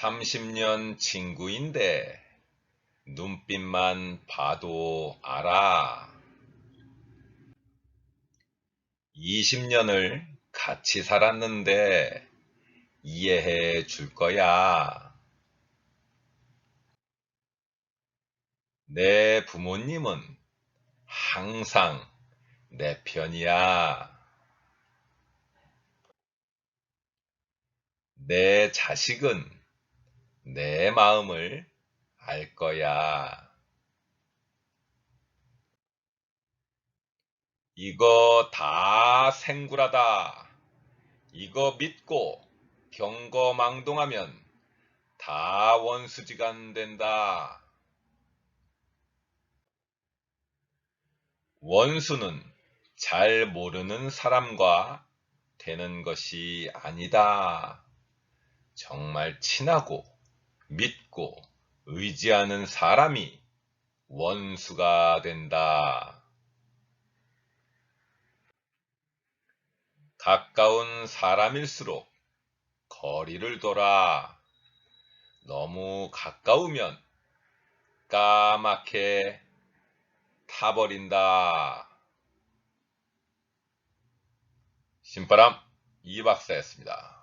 30년 친구인데 눈빛만 봐도 알아. 20년을 같이 살았는데 이해해 줄 거야. 내 부모님은 항상 내 편이야. 내 자식은 내 마음을 알 거야. 이거 다 생구라다. 이거 믿고 경거망동하면 다 원수지간 된다. 원수는 잘 모르는 사람과 되는 것이 아니다. 정말 친하고 믿고 의지하는 사람이 원수가 된다. 가까운 사람일수록 거리를 둬라. 너무 가까우면 까맣게 타버린다. 신바람 이박사였습니다.